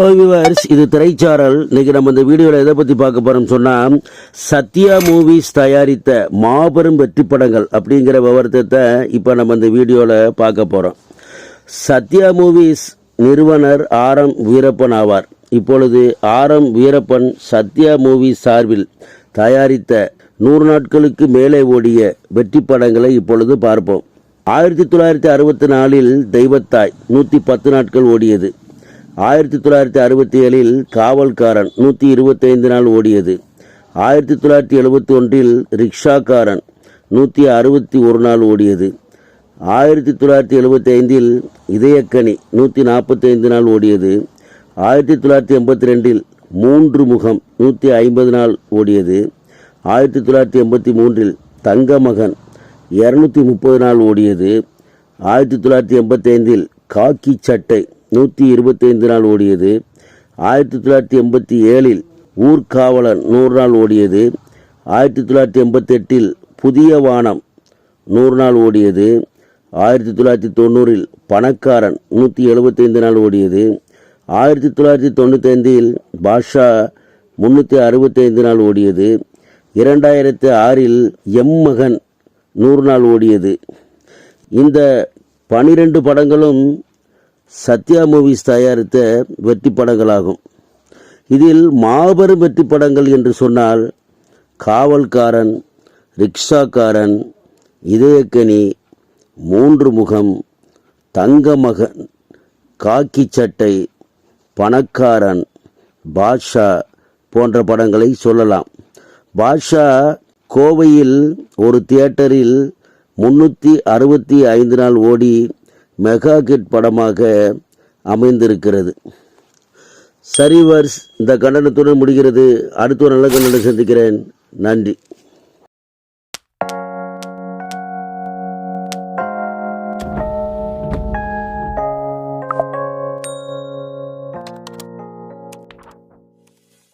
Viewers இது திரைச்சாரல். இன்றைக்கி நம்ம இந்த வீடியோவில் எதை பற்றி பார்க்க போகிறோம்னு சொன்னால் சத்யா மூவிஸ் தயாரித்த மாபெரும் வெற்றி படங்கள் அப்படிங்கிற விவரத்தை இப்போ நம்ம இந்த வீடியோவில் பார்க்க போகிறோம் சத்யா மூவிஸ் நிறுவனர் ஆர் எம் வீரப்பன் ஆவார். இப்பொழுது R M Veerappan Sathya movies சார்பில் தயாரித்த நூறு நாட்களுக்கு மேலே ஓடிய வெற்றி படங்களை இப்பொழுது பார்ப்போம். ஆயிரத்தி தொள்ளாயிரத்தி அறுபத்தி நாலில் தெய்வத்தாய் நூற்றி பத்து நாட்கள் ஓடியது. ஆயிரத்தி தொள்ளாயிரத்தி அறுபத்தி ஏழில் காவல்காரன் நூற்றி இருபத்தைந்து நாள் ஓடியது. ஆயிரத்தி தொள்ளாயிரத்தி எழுபத்தி ஒன்றில் ரிக்ஷாக்காரன் நூற்றி அறுபத்தி ஒரு நாள் ஓடியது. ஆயிரத்தி தொள்ளாயிரத்தி எழுபத்தி ஐந்தில் இதயக்கனி நூற்றி நாற்பத்தைந்து நாள் ஓடியது. ஆயிரத்தி தொள்ளாயிரத்தி எண்பத்தி ரெண்டில் மூன்று முகம் நூற்றி ஐம்பது நாள் ஓடியது. ஆயிரத்தி தொள்ளாயிரத்தி எண்பத்தி மூன்றில் தங்க மகன் இரநூத்தி முப்பது நாள் ஓடியது. ஆயிரத்தி தொள்ளாயிரத்தி எண்பத்தி ஐந்தில் காக்கி சட்டை நூற்றி இருபத்தைந்து நாள் ஓடியது. ஆயிரத்தி தொள்ளாயிரத்தி எண்பத்தி ஏழில் ஊர்காவலன் நூறு நாள் ஓடியது. ஆயிரத்தி தொள்ளாயிரத்தி எண்பத்தெட்டில் புதிய வானம் நூறு நாள் ஓடியது. ஆயிரத்தி தொள்ளாயிரத்தி தொண்ணூறில் பணக்காரன் நூற்றி எழுபத்தைந்து நாள் ஓடியது. ஆயிரத்தி தொள்ளாயிரத்தி தொண்ணூத்தைந்தில் பாஷா முந்நூற்றி அறுபத்தைந்து நாள் ஓடியது. இரண்டாயிரத்தி ஆறில் எம் மகன் நூறு நாள் ஓடியது. இந்த பனிரெண்டு படங்களும் சத்யா மூவிஸ் தயாரித்த வெற்றி படங்களாகும். இதில் மாபெரும் வெற்றி படங்கள் என்று சொன்னால் காவல்காரன் ரிக்ஷாக்காரன் இதயக்கனி மூன்று முகம் தங்க மகன் காக்கி சட்டை பணக்காரன் பாட்ஷா போன்ற படங்களை சொல்லலாம். பாட்ஷா கோவையில் ஒரு தியேட்டரில் முன்னூற்றி அறுபத்தி ஐந்து நாள் ஓடி மெகா கிட் படமாக அமைந்திருக்கிறது. சரிவர்ஸ் இந்த கண்டனத்துடன் முடிகிறது. அடுத்த ஒரு நல்ல கண்டனம் சந்திக்கிறேன். நன்றி.